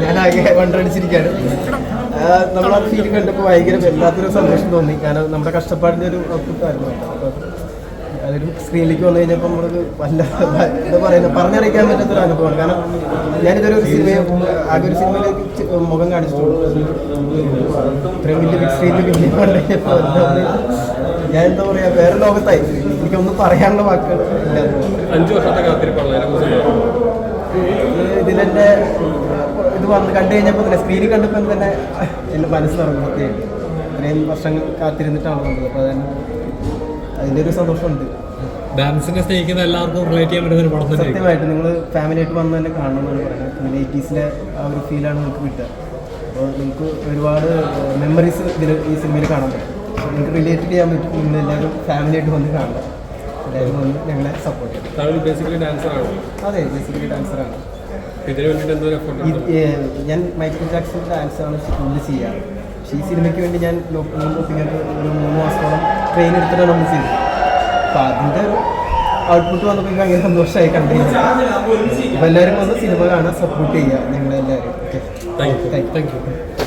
ഞാൻ ആകെ വണ്ടടിച്ചിരിക്കുകയാണ് നമ്മൾ ആ ഫീൽ കണ്ടപ്പോൾ ഭയങ്കര വല്ലാത്തൊരു സന്തോഷം തോന്നി. കാരണം നമ്മുടെ കഷ്ടപ്പാടിന്റെ ഒരു ഔട്ട്പുട്ടായിരുന്നു അതൊരു സ്ക്രീനിലേക്ക് വന്നു കഴിഞ്ഞപ്പോൾ നമ്മൾക്ക് വല്ല എന്താ പറയുന്നത് പറഞ്ഞറിയിക്കാൻ പറ്റാത്തൊരു അനുഭവമാണ്. കാരണം ഞാനിതൊരു സിനിമയെ ആകെ ഒരു സിനിമയിലേക്ക് മുഖം കാണിച്ചിട്ടുള്ളൂ. ഇത്രയും വലിയ ബിഗ് സ്ക്രീനിൽ വലിയ ഞാൻ എന്താ പറയുക വേറെ ലോകത്തായി. എനിക്കൊന്നും പറയാനുള്ള വാക്കുകൾ ഇല്ല. അഞ്ച് വർഷത്തെ ഇതിലെന്റെ ഇത് വന്ന് കണ്ടു കഴിഞ്ഞപ്പോൾ തന്നെ സ്ക്രീനിൽ കണ്ടപ്പോൾ തന്നെ എന്റെ മനസ്സ് നിറഞ്ഞു. സത്യമായിട്ട് ഇത്രയും വർഷങ്ങൾ കാത്തിരുന്നിട്ടാണ് വന്നത്. അപ്പോൾ തന്നെ അതിന്റെ ഒരു സന്തോഷമുണ്ട്. ഡാൻസിനെ സ്നേഹിക്കുന്ന എല്ലാവർക്കും റിലേറ്റ് ചെയ്യാൻ പറ്റുന്ന ഒരു പടം സത്യമായിട്ട് നിങ്ങൾ ഫാമിലിയായിട്ട് വന്ന് തന്നെ കാണണം എന്നാണ് പറയുന്നത്. പിന്നെ എയ്റ്റീസിലെ ആ ഒരു ഫീലാണ് നിങ്ങൾക്ക് കിട്ടുക. അപ്പോൾ നിങ്ങൾക്ക് ഒരുപാട് മെമ്മറീസ് ഇതിൽ ഈ സിനിമയിൽ കാണാൻ പറ്റും. നിങ്ങൾക്ക് റിലേറ്റ് ചെയ്യാൻ പറ്റും. നിങ്ങൾ എല്ലാവരും ഫാമിലിയായിട്ട് വന്ന് കാണണം. എല്ലാവരും വന്ന് ഞങ്ങളെ സപ്പോർട്ട് ചെയ്യും ബേസിക്കലി ഡാൻസർ ആണ്? അതെ ബേസിക്കലി ഡാൻസറാണ് ഞാൻ മൈക്കിൾ ജാക്സൺ ഡാൻസാണ് കൂടുതൽ ചെയ്യാറ്. പക്ഷേ ഈ സിനിമയ്ക്ക് വേണ്ടി ഞാൻ മൂന്ന് ലോക്കിങ്ങൊക്കെ ഒരു മൂന്ന് മാസത്തോളം ട്രെയിൻ എടുത്തിട്ടാണ് നമ്മൾ ചെയ്തത്. അപ്പോൾ അതിന്റെ ഒരു ഔട്ട്പുട്ട് വന്നപ്പോൾ ഭയങ്കര സന്തോഷമായി കണ്ടിരുന്നു അപ്പോൾ എല്ലാവരും വന്ന് സിനിമ കാണാൻ സപ്പോർട്ട് ചെയ്യുക. ഞങ്ങളെല്ലാവരും. Okay thank you thank you